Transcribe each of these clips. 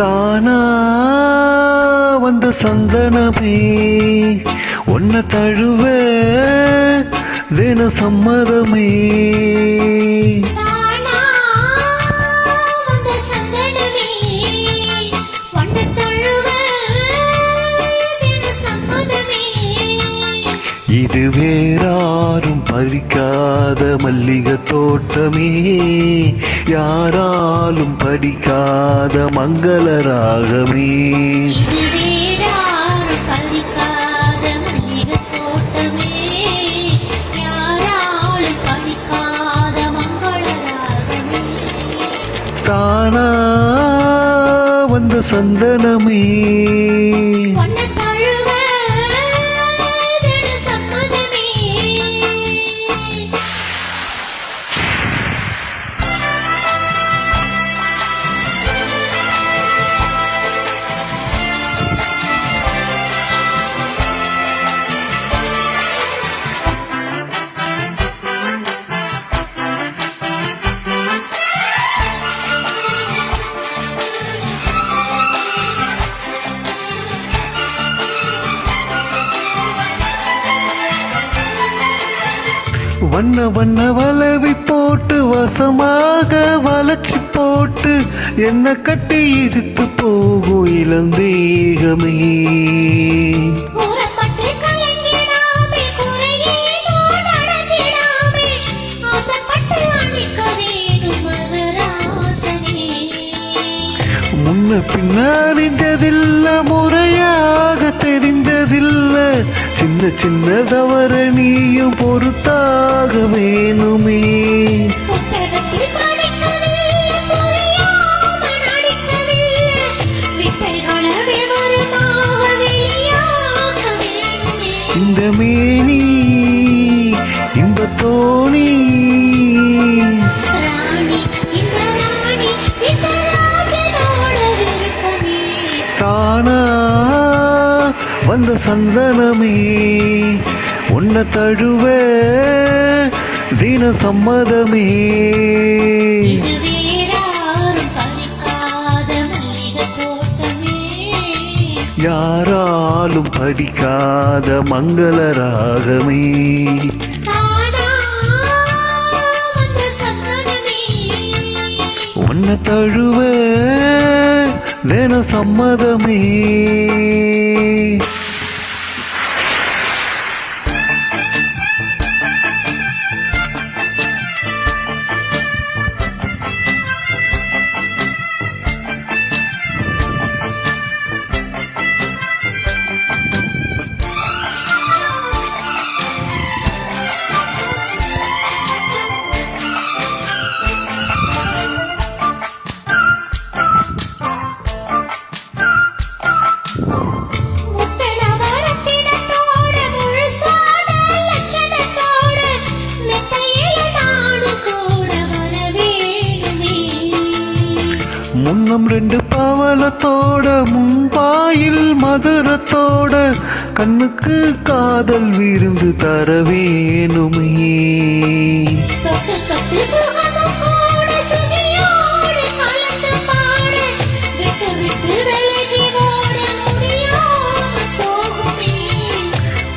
தானா வந்த சந்தனமே. உன்னை தழுவ தின சம்மதமே இது வேறாரும் பறிக்காத மல்லிகை தோட்டமே யாராலும் படிக்காத மங்கள ராகமே தானா வந்த சந்தனமே. வண்ண வண்ண வளவி போட்டு வசமாக வளைச்சு போட்டு என்ன கட்டி இழுத்து போகும் வேணும் மகராசனே. முன்ன பின்ன அறிந்ததில்ல சின்ன சின்ன தவற நீயும் பொறுத்தாக வேணுமே. இந்த மேனி இந்த தோணி. தானா வந்த சந்தனமே உன்னை தழுவ தின சம்மதமே. யாராலும் படிக்காத மங்கள ராகமே. உன்னை தழுவ தின சம்மதமே. முன்னம் ரெண்டு பவளத்தோட முன்பாயில் மதுரத்தோட கண்ணுக்கு காதல் விருந்து தர வேணுமே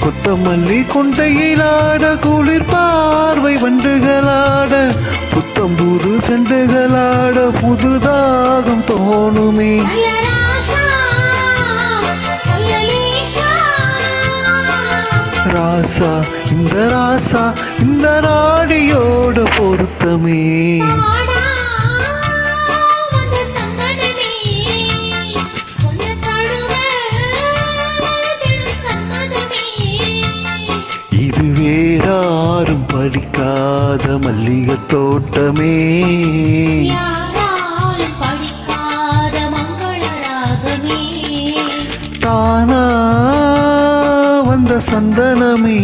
கொத்தமல்லி கொண்டையிலாட குளிர் பார்வை வண்டுகளாட புத்தம் புது செண்டுகளாட புதுதாகம் தோணுமே. ராசா இந்த ராசா இந்த ராடியோட பொருத்தமே. மல்லிகை தோட்டமே தானா வந்த சந்தனமே.